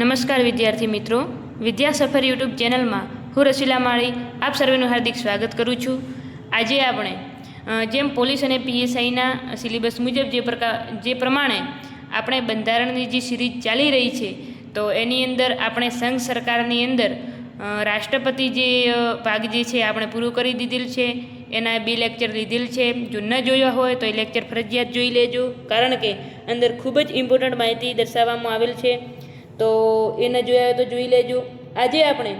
નમસ્કાર વિદ્યાર્થી મિત્રો. વિદ્યા સફર યુટ્યુબ ચેનલમાં હું રસીલા માળી આપ સર્વેનું હાર્દિક સ્વાગત કરું છું. આજે આપણે જેમ પોલીસ અને પીએસઆઈના સિલેબસ મુજબ જે પ્રકાર જે પ્રમાણે આપણે બંધારણની જે સિરીઝ ચાલી રહી છે, તો એની અંદર આપણે સંઘ સરકારની અંદર રાષ્ટ્રપતિ જે ભાગ જે છે આપણે પૂરું કરી દીધેલ છે. એના બે લેક્ચર લીધેલ છે. જો ન જોયા હોય તો એ લેક્ચર ફરજિયાત જોઈ લેજો. કારણ કે અંદર ખૂબ જ ઇમ્પોર્ટન્ટ માહિતી દર્શાવવામાં આવેલ છે. તો એને જોયા હોય તો જોઈ લેજો. આજે આપણે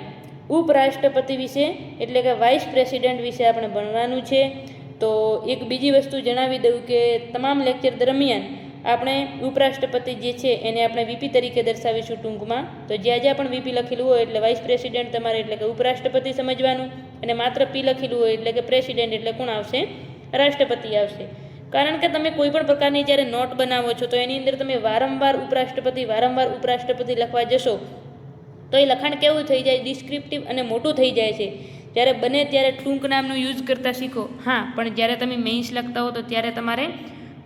ઉપરાષ્ટ્રપતિ વિશે એટલે કે વાઇસ પ્રેસિડેન્ટ વિશે આપણે ભણવાનું છે. તો એક બીજી વસ્તુ જણાવી દઉં કે તમામ લેક્ચર દરમિયાન આપણે ઉપરાષ્ટ્રપતિ જે છે એને આપણે વીપી તરીકે દર્શાવીશું ટૂંકમાં. તો જ્યાં જ્યાં પણ વીપી લખેલું હોય એટલે વાઇસ પ્રેસિડેન્ટ તમારે એટલે કે ઉપરાષ્ટ્રપતિ સમજવાનું અને માત્ર પી લખેલું હોય એટલે કે પ્રેસિડેન્ટ એટલે કોણ આવશે? રાષ્ટ્રપતિ આવશે. કારણ કે તમે કોઈ પણ પ્રકારની જ્યારે નોટ બનાવો છો, તો એની અંદર તમે વારંવાર ઉપરાષ્ટ્રપતિ વારંવાર ઉપરાષ્ટ્રપતિ લખવા જશો, તો એ લખાણ કેવું થઈ જાય? ડિસ્ક્રિપ્ટિવ અને મોટું થઈ જાય છે. જ્યારે બને ત્યારે ટૂંક નામનું યુઝ કરતાં શીખો. હા, પણ જ્યારે તમે મેઇન્સ લખતા હો, તો ત્યારે તમારે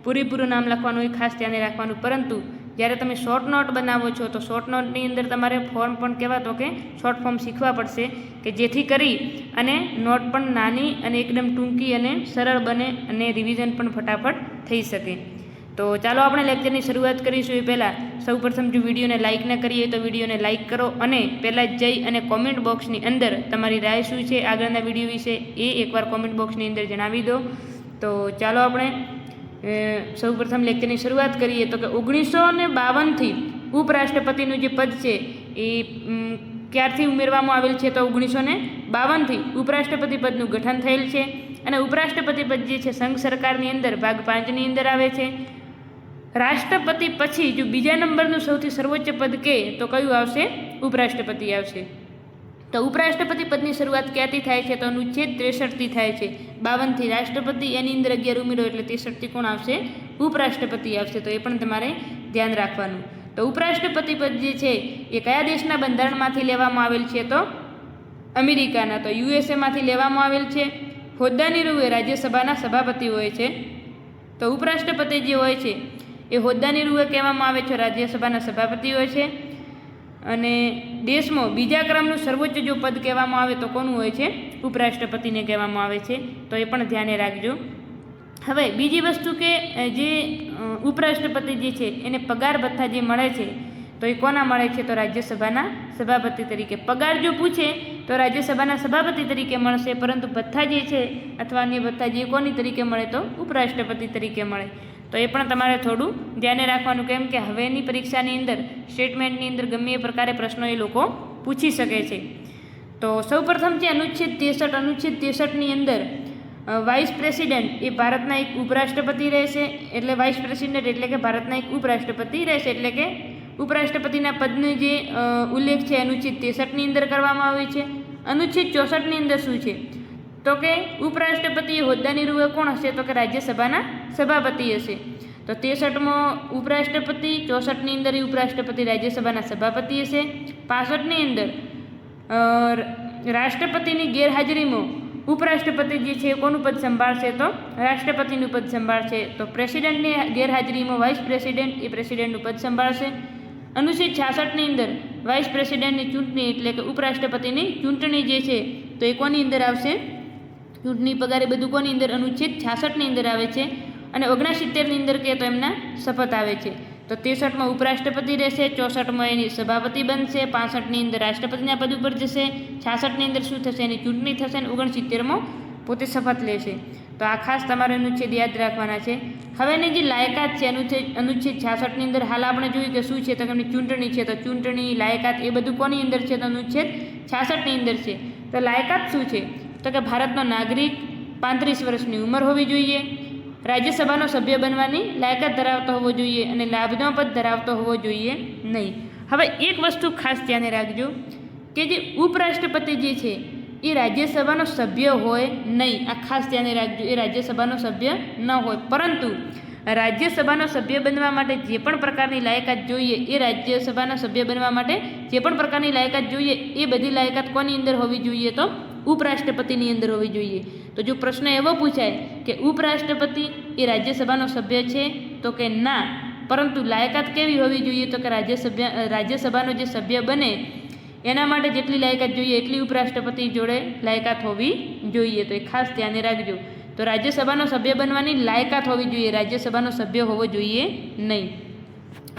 પૂરેપૂરું નામ લખવાનું એ ખાસ ધ્યાને રાખવાનું. પરંતુ જ્યારે તમે શોર્ટ નોટ બનાવો છો, તો શોર્ટ નોટની અંદર તમારે ફોર્મ પણ કહેવા તો કે શોર્ટ ફોર્મ શીખવા પડશે કે જેથી કરી અને નોટ પણ નાની અને એકદમ ટૂંકી અને સરળ બને અને રિવિઝન પણ ફટાફટ થઈ શકે. તો ચાલો આપણે લેક્ચરની શરૂઆત કરીશું. એ પહેલાં સૌપ્રથમ જો વિડીયોને લાઇક ન કરીએ તો વિડીયોને લાઇક કરો અને પહેલાં જ જઈ અને કોમેન્ટ બોક્સની અંદર તમારી રાય શું છે, આગળના વીડિયો વિશે એ એકવાર કોમેન્ટ બોક્સની અંદર જણાવી દો. તો ચાલો આપણે અ, સૌપ્રથમ લેક્ચરની શરૂઆત કરીએ તો કે ઓગણીસો ને બાવનથી ઉપરાષ્ટ્રપતિનું જે પદ છે એ ક્યારથી ઉમેરવામાં આવેલ છે તો ઓગણીસો ને બાવનથી ઉપરાષ્ટ્રપતિ પદનું ગઠન થયેલ છે અને ઉપરાષ્ટ્રપતિ પદ જે છે સંઘ સરકારની અંદર ભાગ પાંચની અંદર આવે છે. રાષ્ટ્રપતિ પછી જો બીજા નંબરનું સૌથી સર્વોચ્ચ પદ કે તો કયું આવશે? ઉપરાષ્ટ્રપતિ આવશે. તો ઉપરાષ્ટ્રપતિ પદની શરૂઆત ક્યાંથી થાય છે? તો અનુચ્છેદ ત્રેસઠથી થાય છે. બાવનથી રાષ્ટ્રપતિ એની અંદર અગિયાર ઉમેરો એટલે ત્રેસઠથી કોણ આવશે. ઉપરાષ્ટ્રપતિ આવશે, તો એ પણ તમારે ધ્યાન રાખવાનું. તો ઉપરાષ્ટ્રપતિ પદ જે છે, એ કયા દેશના બંધારણમાંથી લેવામાં આવેલ છે? તો અમેરિકાના. તો યુએસએમાંથી લેવામાં આવેલ છે. હોદ્દાની રૂએ રાજ્યસભાના સભાપતિ હોય છે. તો ઉપરાષ્ટ્રપતિ જે હોય છે, એ હોદ્દાની રૂએ કહેવામાં આવે છે, રાજ્યસભાના સભાપતિ હોય છે. અને દેશમાં બીજા ક્રમનું સર્વોચ્ચ જો પદ કહેવામાં આવે તો કોનું હોય છે? ઉપરાષ્ટ્રપતિને કહેવામાં આવે છે. તો એ પણ ધ્યાને રાખજો. હવે બીજી વસ્તુ કે જે ઉપરાષ્ટ્રપતિ જે છે, એને પગાર ભથ્થા જે મળે છે, તો એ કોના મળે છે? તો રાજ્યસભાના સભાપતિ તરીકે. પગાર જો પૂછે, તો રાજ્યસભાના સભાપતિ તરીકે મળશે, પરંતુ ભથ્થા જે છે, અથવા અન્ય ભથ્થા જે કોની તરીકે મળે તો ઉપરાષ્ટ્રપતિ તરીકે મળે. તો એ પણ તમારે થોડું ધ્યાને રાખવાનું, કેમ કે હવેની પરીક્ષાની અંદર સ્ટેટમેન્ટની અંદર ગમે એ પ્રકારે પ્રશ્નો એ લોકો પૂછી શકે છે. તો સૌપ્રથમ છે અનુચ્છેદ ત્રેસઠ. અનુચ્છેદ ત્રેસઠની અંદર વાઇસ પ્રેસિડેન્ટ એ ભારતના એક ઉપરાષ્ટ્રપતિ રહેશે, એટલે વાઇસ પ્રેસિડેન્ટ એટલે કે ભારતના એક ઉપરાષ્ટ્રપતિ રહેશે, એટલે કે ઉપરાષ્ટ્રપતિના પદનો જે ઉલ્લેખ છે અનુચ્છેદ ત્રેસઠની અંદર કરવામાં આવે છે. અનુચ્છેદ ચોસઠની અંદર શું છે? તો કે ઉપરાષ્ટ્રપતિ હોદ્દાની રૂએ કોણ હશે? તો કે રાજ્યસભાના સભાપતિ હશે. તો ત્રેસઠમાં ઉપરાષ્ટ્રપતિ, ચોસઠની અંદર એ ઉપરાષ્ટ્રપતિ, રાજ્યસભાના સભાપતિ હશે. પાસઠની અંદર રાષ્ટ્રપતિની ગેરહાજરીમાં ઉપરાષ્ટ્રપતિ જે છે કોનું પદ સંભાળશે? તો રાષ્ટ્રપતિનું પદ સંભાળશે. તો પ્રેસિડેન્ટની ગેરહાજરીમાં વાઇસ પ્રેસિડેન્ટ એ પ્રેસિડેન્ટનું પદ સંભાળશે. અનુચ્છેદ છાસઠની અંદર વાઇસ પ્રેસિડેન્ટની ચૂંટણી એટલે કે ઉપરાષ્ટ્રપતિની ચૂંટણી જે છે, તો એ કોની અંદર આવશે? ચૂંટણી પગાર એ બધું કોની અંદર? અનુચ્છેદ છાસઠની અંદર આવે છે અને ઓગણસિત્તેરની અંદર કહે તો એમના શપથ આવે છે. તો ત્રેસઠમાં ઉપરાષ્ટ્રપતિ રહેશે, ચોસઠમાં એની સભાપતિ બનશે, પાસઠની અંદર રાષ્ટ્રપતિના પદ ઉપર જશે, છાસઠની અંદર શું થશે? એની ચૂંટણી થશે અને ઓગણસિત્તેરમાં પોતે શપથ લેશે. તો આ ખાસ તમારે અનુચ્છેદ યાદ રાખવાના છે. હવેની જે લાયકાત છે અનુચ્છેદ અનુચ્છેદ છાસઠની અંદર હાલ આપણે જોયું કે શું છે તો કે એમની ચૂંટણી છે. તો ચૂંટણી, લાયકાત એ બધું કોની અંદર છે? તો અનુચ્છેદ છાસઠની અંદર છે. તો લાયકાત શું છે? તો કે ભારતનો નાગરિક પાંત્રીસ વર્ષની ઉંમર હોવી જોઈએ. રાજ્યસભાનો સભ્ય બનવાની લાયકાત ધરાવતો હોવો જોઈએ અને લાભનો પદ ધરાવતો હોવો જોઈએ નહીં. હવે એક વસ્તુ ખાસ ધ્યાને રાખજો કે જે ઉપરાષ્ટ્રપતિ જે છે, એ રાજ્યસભાનો સભ્ય હોય નહીં. આ ખાસ ધ્યાને રાખજો, એ રાજ્યસભાનો સભ્ય ન હોય. પરંતુ રાજ્યસભાનો સભ્ય બનવા માટે જે પણ પ્રકારની લાયકાત જોઈએ, એ રાજ્યસભાના સભ્ય બનવા માટે જે પણ પ્રકારની લાયકાત જોઈએ, એ બધી લાયકાત કોની અંદર હોવી જોઈએ તો ઉપરાષ્ટ્રપતિની અંદર હોવી જોઈએ. તો જો પ્રશ્ન એવો પૂછાય કે ઉપરાષ્ટ્રપતિ એ રાજ્યસભાનો સભ્ય છે, તો કે ના. પરંતુ લાયકાત કેવી હોવી જોઈએ? તો કે રાજ્યસભ્ય રાજ્યસભાનો જે સભ્ય બને, એના માટે જેટલી લાયકાત જોઈએ એટલી ઉપરાષ્ટ્રપતિ જોડે લાયકાત હોવી જોઈએ. તો એ ખાસ ધ્યાને રાખજો. તો રાજ્યસભાનો સભ્ય બનવાની લાયકાત હોવી જોઈએ. રાજ્યસભાનો સભ્ય હોવો જોઈએ નહીં.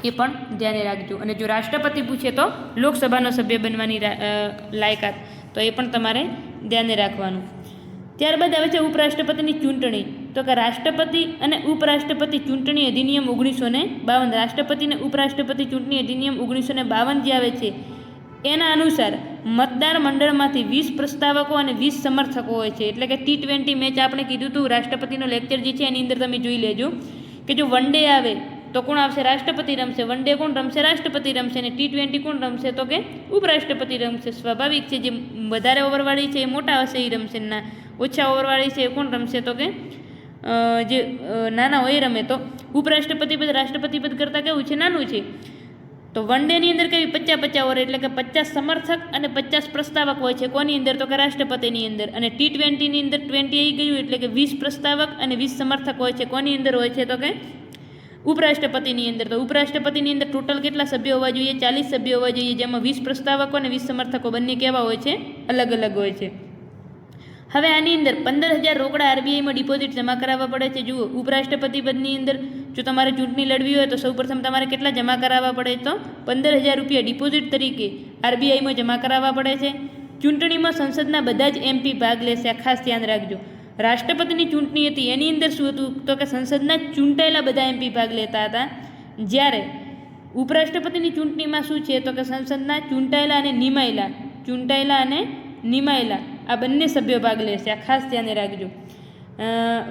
એ પણ ધ્યાને રાખજો. અને જો રાષ્ટ્રપતિ પૂછે તો લોકસભાનો સભ્ય બનવાની લાયકાત. તો એ પણ તમારે ધ્યાને રાખવાનું. ત્યારબાદ આવે છે ઉપરાષ્ટ્રપતિની ચૂંટણી. તો કે રાષ્ટ્રપતિ અને ઉપરાષ્ટ્રપતિ ચૂંટણી અધિનિયમ ઓગણીસો ને બાવન, રાષ્ટ્રપતિ અને ઉપરાષ્ટ્રપતિ ચૂંટણી અધિનિયમ ઓગણીસો ને બાવન જે આવે છે, એના અનુસાર મતદાર મંડળમાંથી વીસ પ્રસ્તાવકો અને વીસ સમર્થકો હોય છે. એટલે કે ટી ટ્વેન્ટી મેચ આપણે કીધું હતું રાષ્ટ્રપતિનો લેક્ચર જે છે, એની અંદર તમે જોઈ લેજો કે જો વન ડે આવે તો કોણ આવશે? રાષ્ટ્રપતિ રમશે. વન ડે કોણ રમશે? રાષ્ટ્રપતિ રમશે. અને ટી ટ્વેન્ટી કોણ રમશે? તો કે ઉપરાષ્ટ્રપતિ રમશે. સ્વાભાવિક છે, જે વધારે ઓવરવાળી છે એ મોટા હશે એ રમશે. ના, ઓછા ઓવરવાળી છે એ કોણ રમશે? તો કે જે નાના હોય રમે. તો ઉપરાષ્ટ્રપતિ પદ, રાષ્ટ્રપતિ પદ કરતાં કેવું છે? નાનું છે. તો વન ડેની અંદર કેવી? પચાસ પચાસ ઓવર, એટલે કે પચાસ સમર્થક અને પચાસ પ્રસ્તાવક હોય છે. કોની અંદર? તો કે રાષ્ટ્રપતિની અંદર. અને ટી ટ્વેન્ટીની અંદર ટ્વેન્ટી આવી ગયું, એટલે કે વીસ પ્રસ્તાવક અને વીસ સમર્થક હોય છે. કોની અંદર હોય છે? તો કે ઉપરાષ્ટ્રપતિની અંદર તો ઉપરાષ્ટ્રપતિની અંદર ટોટલ કેટલા સભ્યો હોવા જોઈએ? ચાલીસ સભ્યો હોવા જોઈએ, જેમાં વીસ પ્રસ્તાવકો અને વીસ સમર્થકો બંને કેવા હોય છે? અલગ અલગ હોય છે. હવે આની અંદર પંદર હજાર રોકડા આરબીઆઈમાં ડિપોઝિટ જમા કરાવવા પડે છે. જુઓ, ઉપરાષ્ટ્રપતિ પદની અંદર જો તમારે ચૂંટણી લડવી હોય તો સૌપ્રથમ તમારે કેટલા જમા કરાવવા પડે તો? પંદર હજાર રૂપિયા ડિપોઝિટ તરીકે આરબીઆઈમાં જમા કરાવવા પડે છે. ચૂંટણીમાં સંસદના બધા જ એમપી ભાગ લેશે. ખાસ ધ્યાન રાખજો. રાષ્ટ્રપતિની ચૂંટણી હતી, એની અંદર શું હતું? તો કે સંસદના ચૂંટાયેલા બધા એમપી ભાગ લેતા હતા. જ્યારે ઉપરાષ્ટ્રપતિની ચૂંટણીમાં શું છે? તો કે સંસદના ચૂંટાયેલા અને નિમાયેલા, ચૂંટાયેલા અને નિમાયેલા, આ બંને સભ્યો ભાગ લેશે. આ ખાસ ધ્યાને રાખજો.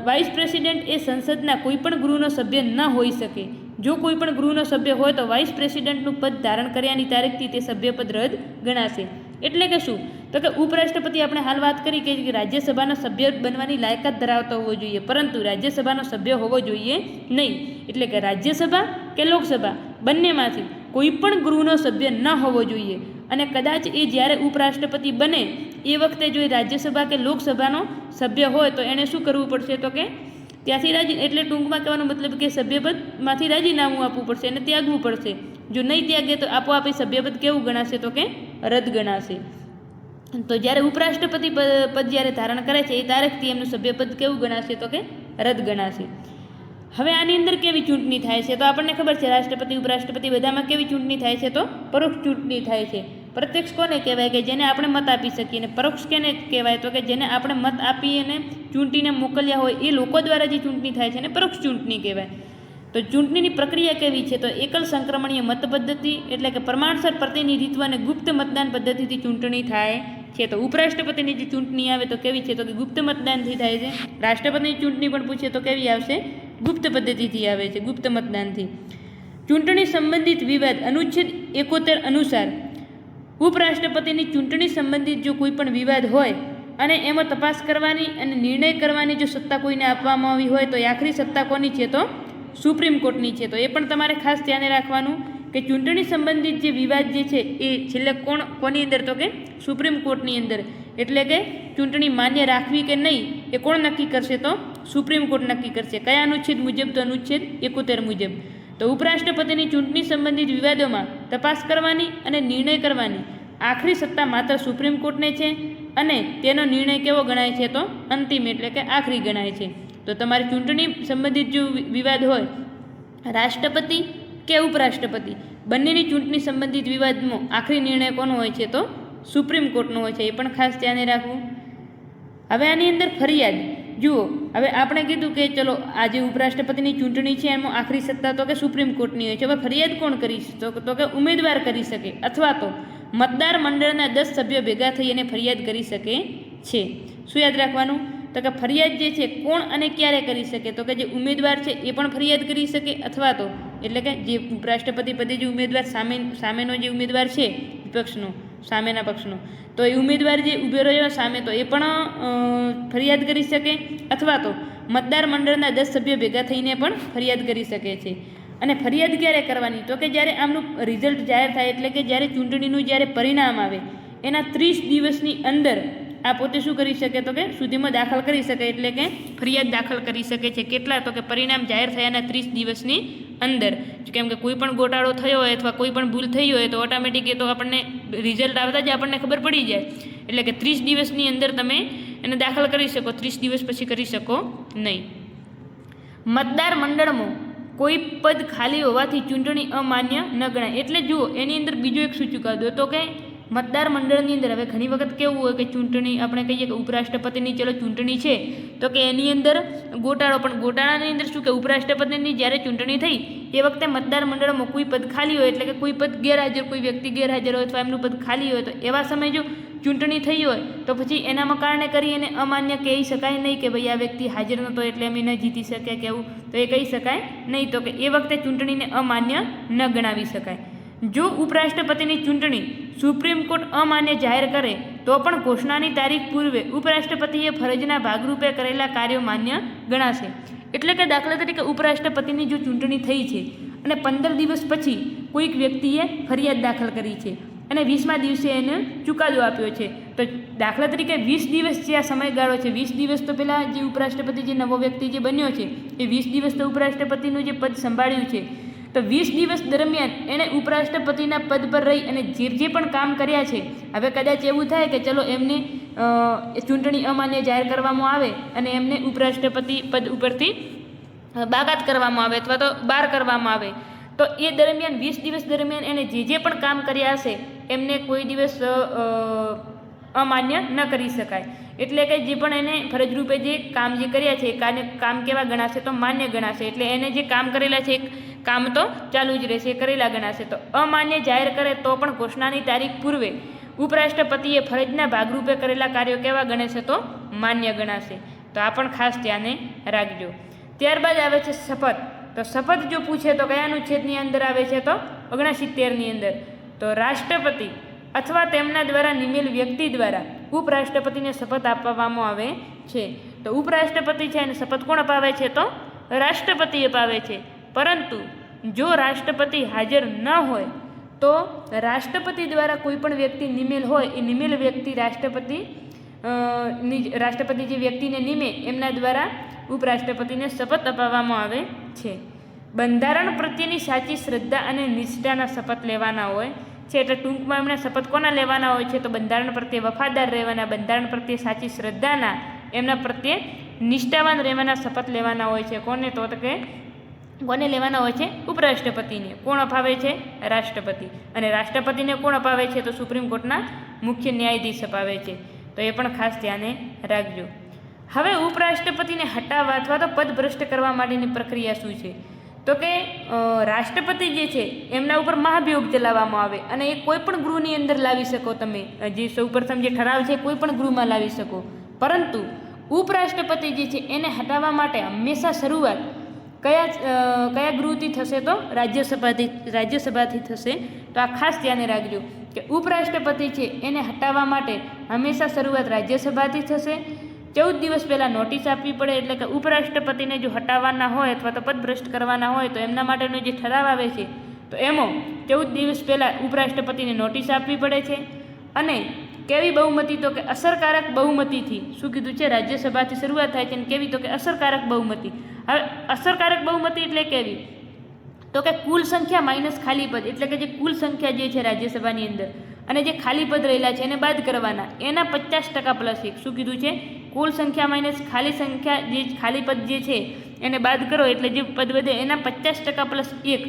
વાઇસ પ્રેસિડેન્ટ એ સંસદના કોઈપણ ગૃહનો સભ્ય ન હોઈ શકે. જો કોઈ પણ ગૃહનો સભ્ય હોય તો વાઇસ પ્રેસિડેન્ટનું પદ ધારણ કર્યાની તારીખથી તે સભ્યપદ રદ ગણાશે. એટલે કે શું? તો કે ઉપરાષ્ટ્રપતિ આપણે હાલ વાત કરી કે રાજ્યસભાનો સભ્ય બનવાની લાયકાત ધરાવતો હોવો જોઈએ, પરંતુ રાજ્યસભાનો સભ્ય હોવો જોઈએ નહીં. એટલે કે રાજ્યસભા કે લોકસભા બંનેમાંથી કોઈ પણ ગૃહનો સભ્ય ન હોવો જોઈએ. અને કદાચ એ જ્યારે ઉપરાષ્ટ્રપતિ બને, એ વખતે જો એ રાજ્યસભા કે લોકસભાનો સભ્ય હોય, તો એણે શું કરવું પડશે? તો કે ત્યાંથી રાજી, એટલે ટૂંકમાં કહેવાનો મતલબ કે સભ્યપદમાંથી રાજીનામું આપવું પડશે અને ત્યાગવું પડશે. જો નહીં ત્યાગે, તો આપોઆપ એ સભ્યપદ કેવું ગણાશે? તો કે રદ ગણાશે. તો જ્યારે ઉપરાષ્ટ્રપતિ પદ જ્યારે ધારણ કરે છે, એ તારીખથી એમનું સભ્યપદ કેવું ગણાશે? તો કે રદ ગણાશે. હવે આની અંદર કેવી ચૂંટણી થાય છે? તો આપણને ખબર છે, રાષ્ટ્રપતિ, ઉપરાષ્ટ્રપતિ બધામાં કેવી ચૂંટણી થાય છે? તો પરોક્ષ ચૂંટણી થાય છે. પ્રત્યક્ષ કોને કહેવાય કે જેને આપણે મત આપી શકીએ અને પરોક્ષ કેને કહેવાય? તો કે જેને આપણે મત આપી અને ચૂંટીને મોકલ્યા હોય, એ લોકો દ્વારા જે ચૂંટણી થાય છે એને પરોક્ષ ચૂંટણી કહેવાય. તો ચૂંટણીની પ્રક્રિયા કેવી છે? તો એકલ સંક્રમણીય મત પદ્ધતિ એટલે કે પ્રમાણસર પ્રતિનિધિત્વ અને ગુપ્ત મતદાન પદ્ધતિથી ચૂંટણી થાય. છે તો ઉપરાષ્ટ્રપતિની જે ચૂંટણી આવે તો કેવી છે તો કે ગુપ્ત મતદાનથી થાય છે. રાષ્ટ્રપતિની ચૂંટણી પણ પૂછે તો કેવી આવશે? ગુપ્ત પદ્ધતિથી આવે છે, ગુપ્ત મતદાનથી. ચૂંટણી સંબંધિત વિવાદ અનુચ્છેદ એકોતેર અનુસાર ઉપરાષ્ટ્રપતિની ચૂંટણી સંબંધિત જો કોઈ પણ વિવાદ હોય અને એમાં તપાસ કરવાની અને નિર્ણય કરવાની જો સત્તા કોઈને આપવામાં આવી હોય તો આખરી સત્તા કોની છે તો? સુપ્રીમ કોર્ટની છે. તો એ પણ તમારે ખાસ ધ્યાને રાખવાનું. કે ચૂંટણી સંબંધિત જે વિવાદ જે છે એ છેલ્લે કોણ, કોની અંદર તો કે સુપ્રીમ કોર્ટની અંદર. એટલે કે ચૂંટણી માન્ય રાખવી કે નહીં એ કોણ નક્કી કરશે તો? સુપ્રીમ કોર્ટ નક્કી કરશે. કયા અનુચ્છેદ મુજબ તો અનુચ્છેદ એકોતેર મુજબ. તો ઉપરાષ્ટ્રપતિની ચૂંટણી સંબંધિત વિવાદોમાં તપાસ કરવાની અને નિર્ણય કરવાની આખરી સત્તા માત્ર સુપ્રીમ કોર્ટને છે અને તેનો નિર્ણય કેવો ગણાય છે તો? અંતિમ, એટલે કે આખરી ગણાય છે. તો તમારી ચૂંટણી સંબંધિત જો વિવાદ હોય, રાષ્ટ્રપતિ કે ઉપરાષ્ટ્રપતિ બંનેની ચૂંટણી સંબંધિત વિવાદમાં આખરી નિર્ણય કોનો હોય છે તો? સુપ્રીમ કોર્ટનો હોય છે. એ પણ ખાસ ધ્યાને રાખવું. હવે આની અંદર ફરિયાદ. જુઓ, હવે આપણે કીધું કે ચલો, આજે ઉપરાષ્ટ્રપતિની ચૂંટણી છે, એમાં આખરી સત્તા તો કે સુપ્રીમ કોર્ટની હોય છે. હવે ફરિયાદ કોણ કરી શકે તો કે ઉમેદવાર કરી શકે? અથવા તો મતદાર મંડળના દસ સભ્યો ભેગા થઈ અને ફરિયાદ કરી શકે છે. શું યાદ રાખવાનું? તો કે ફરિયાદ જે છે, કોણ અને ક્યારે કરી શકે? તો કે જે ઉમેદવાર છે, એ પણ ફરિયાદ કરી શકે? અથવા તો એટલે કે જે ઉપરાષ્ટ્રપતિ પદે જે ઉમેદવાર સામે સામેનો જે ઉમેદવાર છે વિપક્ષનો, સામેના પક્ષનો, તો એ ઉમેદવાર જે ઊભો રહ્યો સામે, તો એ પણ ફરિયાદ કરી શકે અથવા તો મતદાર મંડળના દસ સભ્યો ભેગા થઈને પણ ફરિયાદ કરી શકે છે. અને ફરિયાદ ક્યારે કરવાની? તો કે જ્યારે આમનું રિઝલ્ટ જાહેર થાય એટલે કે જ્યારે ચૂંટણીનું જ્યારે પરિણામ આવે, એના ત્રીસ દિવસની અંદર આ પોતે શું કરી શકે તો કે સુધીમાં દાખલ કરી શકે, એટલે કે ફરિયાદ દાખલ કરી શકે છે. કેટલા તો કે પરિણામ જાહેર થયાના ત્રીસ દિવસની અંદર. કેમ કે કોઈ પણ ગોટાળો થયો હોય અથવા કોઈ પણ ભૂલ થઈ હોય તો ઓટોમેટિક એ તો આપણને રિઝલ્ટ આવતા જ આપણને ખબર પડી જાય. એટલે કે ત્રીસ દિવસની અંદર તમે એને દાખલ કરી શકો, ત્રીસ દિવસ પછી કરી શકો નહીં. મતદાર મંડળમાં કોઈ પદ ખાલી હોવાથી ચૂંટણી અમાન્ય ન ગણાય. એટલે જુઓ, એની અંદર બીજો એક શું ચુકાદો તો કે મતદાર મંડળની અંદર હવે ઘણી વખત કેવું હોય કે ચૂંટણી, આપણે કહીએ કે ઉપરાષ્ટ્રપતિની ચલો ચૂંટણી છે, તો કે એની અંદર ગોટાળો. પણ ગોટાળાની અંદર શું કે ઉપરાષ્ટ્રપતિની જ્યારે ચૂંટણી થઈ, એ વખતે મતદાર મંડળમાં કોઈ પદ ખાલી હોય, એટલે કે કોઈ પદ ગેરહાજર, કોઈ વ્યક્તિ ગેરહાજર હોય અથવા એમનું પદ ખાલી હોય, તો એવા સમયે જો ચૂંટણી થઈ હોય, તો પછી એનામાં કારણે કરી એને અમાન્ય કહી શકાય નહીં કે ભાઈ આ વ્યક્તિ હાજર નહોતો એટલે અમે ન જીતી શક્યા કે એવું, તો એ કહી શકાય નહીં. તો કે એ વખતે ચૂંટણીને અમાન્ય ન ગણાવી શકાય. જો ઉપરાષ્ટ્રપતિની ચૂંટણી સુપ્રીમ કોર્ટ અમાન્ય જાહેર કરે, તો પણ ઘોષણાની તારીખ પૂર્વે ઉપરાષ્ટ્રપતિએ ફરજના ભાગરૂપે કરેલા કાર્યો માન્ય ગણાશે. એટલે કે દાખલા તરીકે ઉપરાષ્ટ્રપતિની જો ચૂંટણી થઈ છે અને પંદર દિવસ પછી કોઈક વ્યક્તિએ ફરિયાદ દાખલ કરી છે અને વીસમા દિવસે એને ચુકાદો આપ્યો છે, તો દાખલા તરીકે વીસ દિવસ જે આ સમયગાળો છે, વીસ દિવસ તો પહેલાં જે ઉપરાષ્ટ્રપતિ જે નવો વ્યક્તિ જે બન્યો છે, એ વીસ દિવસ તો ઉપરાષ્ટ્રપતિનું જે પદ સંભાળ્યું છે તો વીસ દિવસ દરમિયાન એણે ઉપરાષ્ટ્રપતિના પદ પર રહી અને જે જે પણ કામ કર્યા છે, હવે કદાચ એવું થાય કે ચલો એમને ચૂંટણી અમાન્ય જાહેર કરવામાં આવે અને એમને ઉપરાષ્ટ્રપતિ પદ ઉપરથી બાકાત કરવામાં આવે અથવા તો બહાર કરવામાં આવે. તો એ દરમિયાન, વીસ દિવસ દરમિયાન એણે જે જે પણ કામ કર્યા હશે, એમને કોઈ દિવસ અમાન્ય ન કરી શકાય. એટલે કે જે પણ એને ફરજરૂપે જે કામ જે કર્યા છે, એ કામ કેવા ગણાશે તો માન્ય ગણાશે. એટલે એને જે કામ કરેલા છે કામ તો ચાલુ જ રહેશે કરેલા ગણાશે તો અમાન્ય જાહેર કરે તો પણ ઘોષણાની તારીખ પૂર્વે ઉપરાષ્ટ્રપતિએ ફરજના ભાગરૂપે કરેલા કાર્યો કેવા ગણાશે તો માન્ય ગણાશે. તો આ પણ ખાસ ધ્યાને રાખજો. ત્યારબાદ આવે છે શપથ. તો શપથ જો પૂછે તો કયા અનુચ્છેદની અંદર આવે છે તો? ઓગણસિત્તેરની અંદર. તો રાષ્ટ્રપતિ અથવા તેમના દ્વારા નિમેલ વ્યક્તિ દ્વારા ઉપરાષ્ટ્રપતિને શપથ આપવામાં આવે છે. તો ઉપરાષ્ટ્રપતિ છે એને શપથ કોણ અપાવે છે તો? રાષ્ટ્રપતિ અપાવે છે. પરંતુ જો રાષ્ટ્રપતિ હાજર ન હોય, તો રાષ્ટ્રપતિ દ્વારા કોઈ પણ વ્યક્તિ નિમેલ હોય, એ નિમેલ વ્યક્તિ રાષ્ટ્રપતિ રાષ્ટ્રપતિ જે વ્યક્તિને નિમે, એમના દ્વારા ઉપરાષ્ટ્રપતિને શપથ અપાવવામાં આવે છે. બંધારણ પ્રત્યેની સાચી શ્રદ્ધા અને નિષ્ઠાના શપથ લેવાના હોય છે, એટલે ટૂંકમાં એમણે શપથ કોના લેવાના હોય છે? તો બંધારણ પ્રત્યે વફાદાર રહેવાના, બંધારણ પ્રત્યે સાચી શ્રદ્ધાના, એમના પ્રત્યે નિષ્ઠાવાન રહેવાના શપથ લેવાના હોય છે. કોને? તો કે કોને લેવાના હોય છે? ઉપરાષ્ટ્રપતિને. કોણ અપાવે છે? રાષ્ટ્રપતિ. અને રાષ્ટ્રપતિને કોણ અપાવે છે? તો સુપ્રીમ કોર્ટના મુખ્ય ન્યાયાધીશ અપાવે છે. તો એ પણ ખાસ ધ્યાને રાખજો. હવે ઉપરાષ્ટ્રપતિને હટાવવા અથવા તો પદભ્રષ્ટ કરવા માટેની પ્રક્રિયા શું છે? તો કે રાષ્ટ્રપતિ જે છે, એમના ઉપર મહાભિયોગ ચલાવવામાં આવે અને એ કોઈ પણ ગૃહની અંદર લાવી શકો તમે. જે સૌપ્રથમ જે ઠરાવ છે, કોઈ પણ ગૃહમાં લાવી શકો. પરંતુ ઉપરાષ્ટ્રપતિ જે છે, એને હટાવવા માટે હંમેશા શરૂઆત કયા કયા ગૃહથી થશે તો રાજ્યસભાથી રાજ્યસભાથી થશે? તો આ ખાસ ધ્યાને રાખજો કે ઉપરાષ્ટ્રપતિ છે એને હટાવવા માટે હંમેશા શરૂઆત રાજ્યસભાથી થશે. ચૌદ દિવસ પહેલાં નોટિસ આપવી પડે એટલે કે ઉપરાષ્ટ્રપતિને જો હટાવવાના હોય અથવા તો પદભ્રષ્ટ કરવાના હોય તો એમના માટેનો જે ઠરાવ આવે છે, તો એમાં ચૌદ દિવસ પહેલાં ઉપરાષ્ટ્રપતિને નોટિસ આપવી પડે છે. અને કેવી બહુમતી તો કે અસરકારક બહુમતીથી? શું કીધું છે? રાજ્યસભાથી શરૂઆત થાય છે અને કેવી તો કે અસરકારક બહુમતી. હવે અસરકારક બહુમતી એટલે કેવી? તો કે કુલ સંખ્યા માઇનસ ખાલી પદ, એટલે કે જે કુલ સંખ્યા જે છે રાજ્યસભાની અંદર અને જે ખાલી પદ રહેલા છે એને બાદ કરવાના. એના પચાસ ટકા પ્લસ એક. શું કીધું છે? કુલ સંખ્યા માઇનસ ખાલી સંખ્યા જે ખાલી પદ જે છે એને બાદ કરો એટલે જે પદ વધે એના પચાસ ટકા પ્લસ એક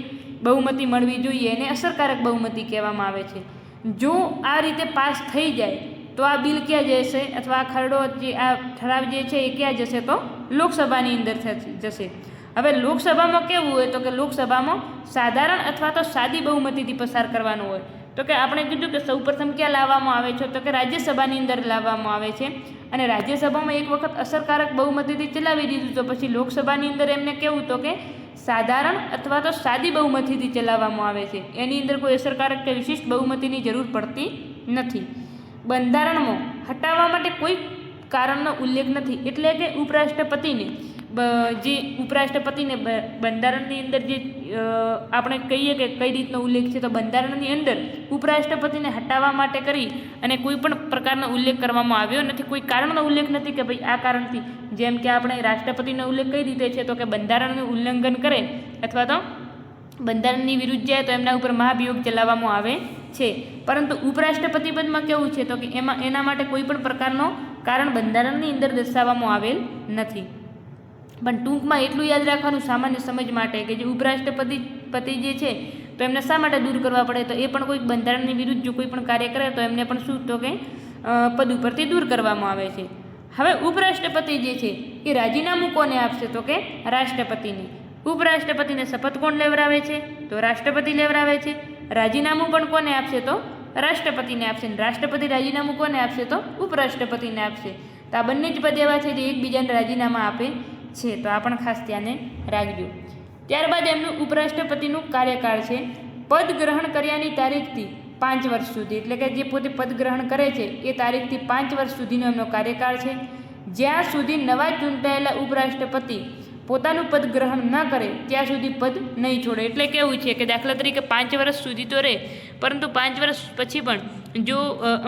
બહુમતી મળવી જોઈએ. એને અસરકારક બહુમતી કહેવામાં આવે છે. જો આ રીતે પાસ થઈ જાય, તો આ બિલ ક્યાં જશે અથવા આ ખરડો જે આ ઠરાવ જે છે એ ક્યાં જશે? તો લોકસભાની અંદર જશે. હવે લોકસભામાં કેવું હોય? તો કે લોકસભામાં સાધારણ અથવા તો સાદી બહુમતીથી પસાર કરવાનું હોય. તો કે આપણે કીધું કે સૌપ્રથમ ક્યાં લાવવામાં આવે છે? તો કે રાજ્યસભાની અંદર લાવવામાં આવે છે. અને રાજ્યસભામાં એક વખત અસરકારક બહુમતીથી ચલાવી દીધું, તો પછી લોકસભાની અંદર એમને કેવું? તો કે સાધારણ અથવા તો સાદી બહુમતીથી ચલાવવામાં આવે છે. એની અંદર કોઈ અસરકારક કે વિશિષ્ટ બહુમતીની જરૂર પડતી નથી. બંધારણમાં હટાવવા માટે કોઈ કારણનો ઉલ્લેખ નથી. એટલે કે ઉપરાષ્ટ્રપતિને જે ઉપરાષ્ટ્રપતિને બંધારણની અંદર જે આપણે કહીએ કે કઈ રીતનો ઉલ્લેખ છે, તો બંધારણની અંદર ઉપરાષ્ટ્રપતિને હટાવવા માટે કરી અને કોઈ પણ પ્રકારનો ઉલ્લેખ કરવામાં આવ્યો નથી. કોઈ કારણનો ઉલ્લેખ નથી કે ભાઈ આ કારણથી. જેમ કે આપણે રાષ્ટ્રપતિનો ઉલ્લેખ કઈ રીતે છે, તો કે બંધારણનું ઉલ્લંઘન કરે અથવા તો બંધારણની વિરુદ્ધ જાય તો એમના ઉપર મહાભિયોગ ચલાવવામાં આવે છે. પરંતુ ઉપરાષ્ટ્રપતિ પદમાં કેવું છે, તો કે એમાં એના માટે કોઈ પણ પ્રકારનો કારણ બંધારણની અંદર દર્શાવવામાં આવેલ નથી. પણ ટૂંકમાં એટલું યાદ રાખવાનું સામાન્ય સમજ માટે કે જે ઉપરાષ્ટ્રપતિ, પતિ જે છે, તો એમને શા માટે દૂર કરવા પડે? તો એ પણ કોઈ બંધારણની વિરુદ્ધ જો કોઈ પણ કાર્ય કરે, તો એમને પણ શું તો કે પદ ઉપરથી દૂર કરવામાં આવે છે. હવે ઉપરાષ્ટ્રપતિ જે છે, એ રાજીનામું કોને આપશે? તો કે રાષ્ટ્રપતિને. ઉપરાષ્ટ્રપતિને શપથ કોણ લેવડાવે છે? તો રાષ્ટ્રપતિ લેવડાવે છે. રાજીનામું પણ કોને આપશે? તો રાષ્ટ્રપતિને આપશે. રાષ્ટ્રપતિ રાજીનામું કોને આપશે? તો ઉપરાષ્ટ્રપતિને આપશે. તો આ બંને જ પદ એવા છે જે એકબીજાને રાજીનામા આપે. છે, તો આ પણ ખાસ ધ્યાને રાખજો. ત્યારબાદ એમનું ઉપરાષ્ટ્રપતિનું કાર્યકાળ છે. પદ ગ્રહણ કર્યાની તારીખથી પાંચ વર્ષ સુધી, એટલે કે જે પોતે પદ ગ્રહણ કરે છે, એ તારીખથી પાંચ વર્ષ સુધીનો એમનો કાર્યકાળ છે. જ્યાં સુધી નવા ચૂંટાયેલા ઉપરાષ્ટ્રપતિ પોતાનું પદ ગ્રહણ ન કરે, ત્યાં સુધી પદ નહીં છોડે. એટલે કેવું છે કે દાખલા તરીકે પાંચ વર્ષ સુધી તો રહે, પરંતુ પાંચ વર્ષ પછી પણ જો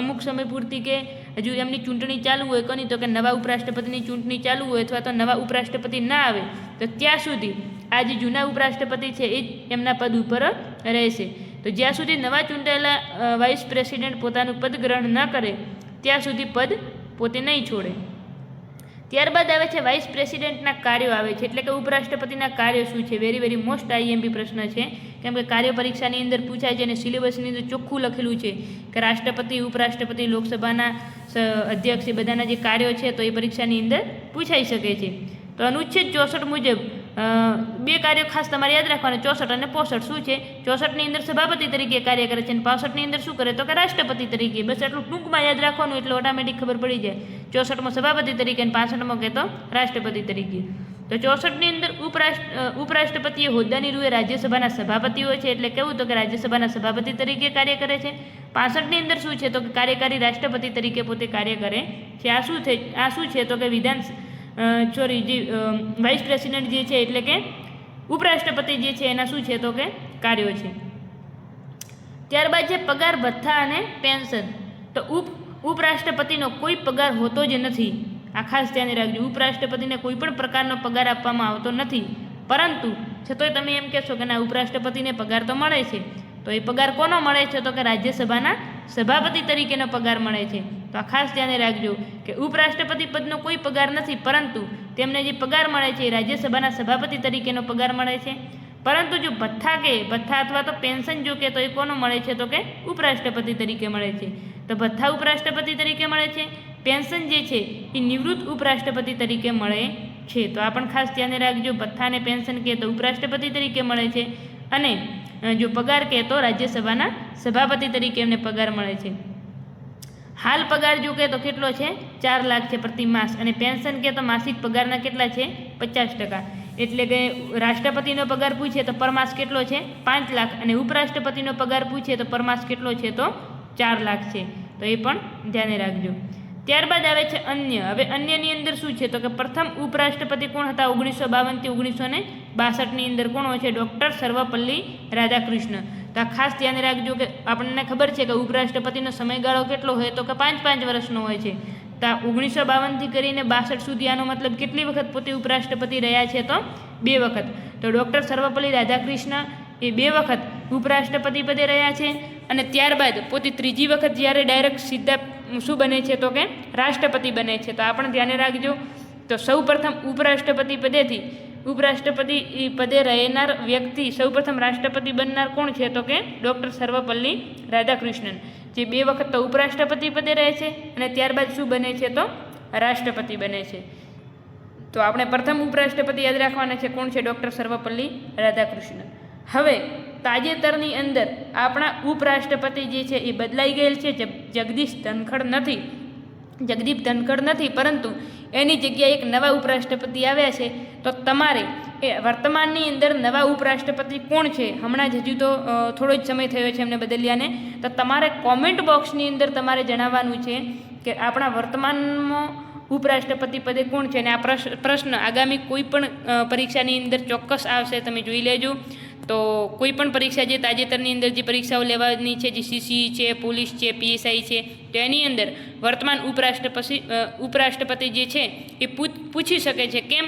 અમુક સમય પૂરતી કે હજુ એમની ચૂંટણી ચાલુ હોય, કોની તો કે નવા ઉપરાષ્ટ્રપતિની ચૂંટણી ચાલુ હોય અથવા તો નવા ઉપરાષ્ટ્રપતિ ના આવે, તો ત્યાં સુધી આ જે જૂના ઉપરાષ્ટ્રપતિ છે એ જ એમના પદ ઉપર રહેશે. તો જ્યાં સુધી નવા ચૂંટાયેલા વાઇસ પ્રેસિડેન્ટ પોતાનું પદ ગ્રહણ ન કરે, ત્યાં સુધી પદ પોતે નહીં છોડે. ત્યારબાદ આવે છે વાઇસ પ્રેસિડેન્ટના કાર્યો આવે છે. એટલે કે ઉપરાષ્ટ્રપતિના કાર્યો શું છે? વેરી વેરી મોસ્ટ આઈએમપી પ્રશ્ન છે. કેમ કે કાર્ય પરીક્ષાની અંદર પૂછાય છે અને સિલેબસની અંદર ચોખ્ખું લખેલું છે કે રાષ્ટ્રપતિ, ઉપરાષ્ટ્રપતિ, લોકસભાના અધ્યક્ષ એ બધાના જે કાર્યો છે તો એ પરીક્ષાની અંદર પૂછાઈ શકે છે. તો અનુચ્છેદ ચોસઠ મુજબ બે કાર્યો ખાસ તમારે યાદ રાખવાના, ચોસઠ અને પોસઠ શું છે? ચોસઠની અંદર સભાપતિ તરીકે કાર્ય કરે છે અને પાસઠની અંદર શું કરે? તો કે રાષ્ટ્રપતિ તરીકે, બસ એટલું ટૂંકમાં યાદ રાખવાનું, એટલે ઓટોમેટિક ખબર પડી જાય. ચોસઠમાં સભાપતિ તરીકે અને પાસઠમાં કહે તો રાષ્ટ્રપતિ તરીકે. તો ચોસઠની અંદર ઉપરાષ્ટ્ર ઉપરાષ્ટ્રપતિએ હોદ્દાની રૂએ રાજ્યસભાના સભાપતિ હોય છે, એટલે કેવું? તો કે રાજ્યસભાના સભાપતિ તરીકે કાર્ય કરે છે. પાસઠની અંદર શું છે? તો કે કાર્યકારી રાષ્ટ્રપતિ તરીકે પોતે કાર્ય કરે છે. આ શું છે? આ શું છે? તો કે વિધાન સોરી જે વાઇસ પ્રેસિડેન્ટ જે છે એટલે કે ઉપરાષ્ટ્રપતિ જે છે એના શું છે તો કે કાર્યો છે. ત્યારબાદ છે પગાર ભથ્થા અને પેન્શન. તો ઉપ, ઉપરાષ્ટ્રપતિનો કોઈ પગાર હોતો જ નથી. આ ખાસ ધ્યાન રાખજો. ઉપરાષ્ટ્રપતિને કોઈ પણ પ્રકારનો પગાર આપવામાં આવતો નથી. પરંતુ છતોય તમે એમ કહેશો કે ના, ઉપરાષ્ટ્રપતિને પગાર તો મળે છે. તો એ પગાર કોનો મળે છે? તો કે રાજ્યસભાના સભાપતિ તરીકેનો પગાર મળે છે. તો આ ખાસ ધ્યાને રાખજો કે ઉપરાષ્ટ્રપતિ પદનો કોઈ પગાર નથી, પરંતુ તેમને જે પગાર મળે છે રાજ્યસભાના સભાપતિ તરીકેનો પગાર મળે છે. પરંતુ જો ભથ્થા કે, ભથ્થા અથવા તો પેન્શન જો કે, તો એ કોનો મળે છે? તો કે ઉપરાષ્ટ્રપતિ તરીકે મળે છે. તો ભથ્થા ઉપરાષ્ટ્રપતિ તરીકે મળે છે, પેન્શન જે છે એ નિવૃત્ત ઉપરાષ્ટ્રપતિ તરીકે મળે છે. તો આ પણ ખાસ ધ્યાને રાખજો ભથ્થાને પેન્શન કે તો ઉપરાષ્ટ્રપતિ તરીકે મળે છે અને જો પગાર કે તો રાજ્યસભાના સભાપતિ તરીકે એમને પગાર મળે છે. હાલ પગાર જો કે તો કેટલો છે? ચાર લાખ છે પ્રતિ માસ. અને પેન્શન કે તો માસિક પગારના કેટલા છે? પચાસ ટકા. એટલે કે રાષ્ટ્રપતિનો પગાર પૂછે તો પર માસ કેટલો છે? પાંચ લાખ. અને ઉપરાષ્ટ્રપતિનો પગાર પૂછે તો પર માસ કેટલો છે? તો ચાર લાખ છે. તો એ પણ ધ્યાને રાખજો. ત્યારબાદ આવે છે અન્ય. હવે અન્યની અંદર શું છે? તો કે પ્રથમ ઉપરાષ્ટ્રપતિ કોણ હતા? ઓગણીસો બાવનથી ઓગણીસો ને બાસઠની અંદર કોણ હોય છે? ડૉક્ટર સર્વપલ્લી રાધાકૃષ્ણ. તો ખાસ ધ્યાન રાખજો કે આપણને ખબર છે કે ઉપરાષ્ટ્રપતિનો સમયગાળો કેટલો હોય તો કે પાંચ પાંચ વર્ષનો હોય છે. તો ઓગણીસો બાવનથી કરીને બાસઠ સુધી આનો મતલબ કેટલી વખત પોતે ઉપરાષ્ટ્રપતિ રહ્યા છે તો બે વખત. તો ડૉક્ટર સર્વપલ્લી રાધાકૃષ્ણ એ બે વખત ઉપરાષ્ટ્રપતિ પદે રહ્યા છે અને ત્યારબાદ પોતે ત્રીજી વખત જ્યારે ડાયરેક્ટ સીધા શું બને છે તો કે રાષ્ટ્રપતિ બને છે. તો આ પણ ધ્યાને રાખજો. તો સૌ પ્રથમ ઉપરાષ્ટ્રપતિ પદેથી ઉપરાષ્ટ્રપતિ પદે રહેનાર વ્યક્તિ સૌપ્રથમ રાષ્ટ્રપતિ બનનાર કોણ છે? તો કે ડૉક્ટર સર્વપલ્લી રાધાકૃષ્ણન. જે બે વખત તો ઉપરાષ્ટ્રપતિ પદે રહે છે અને ત્યારબાદ શું બને છે? તો રાષ્ટ્રપતિ બને છે. તો આપણે પ્રથમ ઉપરાષ્ટ્રપતિ યાદ રાખવાના છે કોણ છે? ડૉક્ટર સર્વપલ્લી રાધાકૃષ્ણન. હવે તાજેતરની અંદર આપણા ઉપરાષ્ટ્રપતિ જે છે એ બદલાઈ ગયેલ છે. જગ- જગદીશ ધનખડ નથી. જગદીપ ધનખડ નથી, પરંતુ એની જગ્યાએ એક નવા ઉપરાષ્ટ્રપતિ આવ્યા છે. તો તમારે, એ વર્તમાનની અંદર નવા ઉપરાષ્ટ્રપતિ કોણ છે? હમણાં જ હજુ તો થોડો જ સમય થયો છે એમને બદલ્યાને. તો તમારે કોમેન્ટ બોક્સની અંદર તમારે જણાવવાનું છે કે આપણા વર્તમાનમાં ઉપરાષ્ટ્રપતિ પદે કોણ છે? અને આ પ્રશ્ન આગામી કોઈ પણ પરીક્ષાની અંદર ચોક્કસ આવશે, તમે જોઈ લેજો. તો કોઈ પણ પરીક્ષા જે તાજેતરની અંદર જે પરીક્ષાઓ લેવાની છે, જે સીસી છે, પોલીસ છે પીએસઆઈ છે તો એની અંદર વર્તમાન ઉપરાષ્ટ્રપતિ ઉપરાષ્ટ્રપતિ જે છે એ પૂછ શકે છે. કેમ?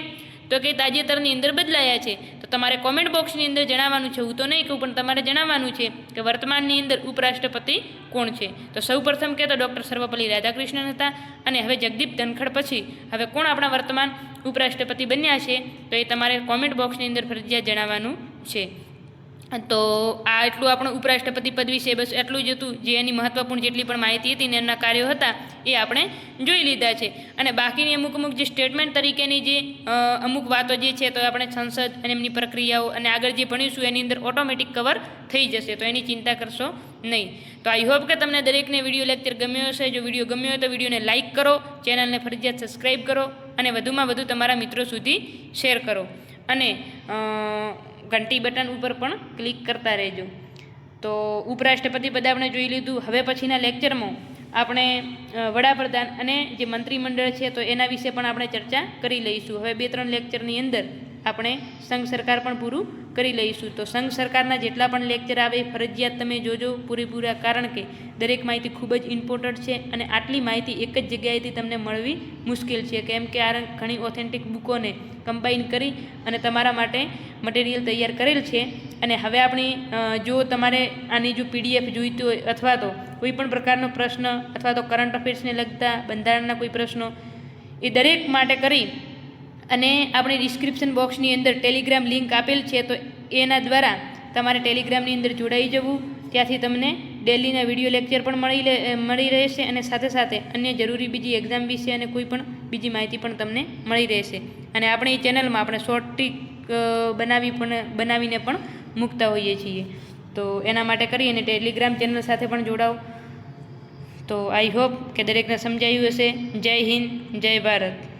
તો કે તાજેતરની અંદર બદલાયા છે. તો તમારે કોમેન્ટ બોક્સની અંદર જણાવવાનું છે. હું તો નહીં કહું, પણ તમારે જણાવવાનું છે કે વર્તમાનની અંદર ઉપરાષ્ટ્રપતિ કોણ છે? તો સૌ પ્રથમ કે તો ડૉક્ટર સર્વપલ્લી રાધાકૃષ્ણન હતા અને હવે જગદીપ ધનખડ પછી હવે કોણ આપણા વર્તમાન ઉપરાષ્ટ્રપતિ બન્યા છે? તો એ તમારે કોમેન્ટ બોક્સની અંદર ફરજિયાત જણાવવાનું છે. તો આ એટલું આપણું ઉપરાષ્ટ્રપતિ પદ વિશે બસ એટલું જ હતું. જે એની મહત્વપૂર્ણ જેટલી પણ માહિતી હતી ને એમના કાર્યો હતા, એ આપણે જોઈ લીધા છે. અને બાકીની અમુક અમુક જે સ્ટેટમેન્ટ તરીકેની જે અમુક વાતો જે છે, તો આપણે સંસદ અને એમની પ્રક્રિયાઓ અને આગળ જે ભણીશું, એની અંદર ઓટોમેટિક કવર થઈ જશે. તો એની ચિંતા કરશો નહીં. તો આઈ હોપ કે તમને દરેકને વીડિયો લેક્ચર ગમ્યો હશે. જો વીડિયો ગમ્યો હોય તો વિડીયોને લાઇક કરો. ચેનલને ફરજિયાત સબસ્ક્રાઈબ કરો. અને વધુમાં વધુ તમારા મિત્રો સુધી શેર કરો. અને ઘંટી બટન ઉપર પણ ક્લિક કરતા રહેજો. તો ઉપરાષ્ટ્રપતિ પદ આપણે જોઈ લીધું. હવે પછીના લેક્ચરમાં આપણે વડાપ્રધાન અને જે મંત્રીમંડળ છે, તો એના વિશે પણ આપણે ચર્ચા કરી લઈશું. હવે બે ત્રણ લેક્ચરની અંદર આપણે સંઘ સરકાર પણ પૂરું કરી લઈશું. તો સંઘ સરકારના જેટલા પણ લેક્ચર આવે ફરજિયાત તમે જોજો પૂરેપૂરા, કારણ કે દરેક માહિતી ખૂબ જ ઇમ્પોર્ટન્ટ છે અને આટલી માહિતી એક જ જગ્યાએથી તમને મળવી મુશ્કેલ છે. કેમ કે આ ઘણી ઓથેન્ટિક બુકોને કમ્બાઈન કરી અને તમારા માટે મટીરિયલ તૈયાર કરેલ છે. અને હવે આપણી જો તમારે આની જો પીડીએફ જોઈતી હોય અથવા તો કોઈ પણ પ્રકારનો પ્રશ્ન અથવા તો કરંટ અફેર્સને લગતા બંધારણના કોઈ પ્રશ્નો, એ દરેક માટે કરી અને આપણે ડિસ્ક્રિપ્શન બોક્સની અંદર ટેલિગ્રામ લિંક આપેલ છે, તો એના દ્વારા તમારે ટેલિગ્રામની અંદર જોડાઈ જવું. ત્યાંથી તમને ડેલીના વીડિયો લેક્ચર પણ મળી લે મળી રહેશે અને સાથે સાથે અન્ય જરૂરી બીજી એક્ઝામ વિશે અને કોઈ પણ બીજી માહિતી પણ તમને મળી રહેશે. અને આપણે એ ચેનલમાં આપણે શોર્ટ ટ્રીક બનાવી પણ, બનાવીને પણ મૂકતા હોઈએ છીએ. તો એના માટે કરી અને ટેલિગ્રામ ચેનલ સાથે પણ જોડાઓ. તો આઈ હોપ કે દરેકને સમજાયું હશે. જય હિન્દ, જય ભારત.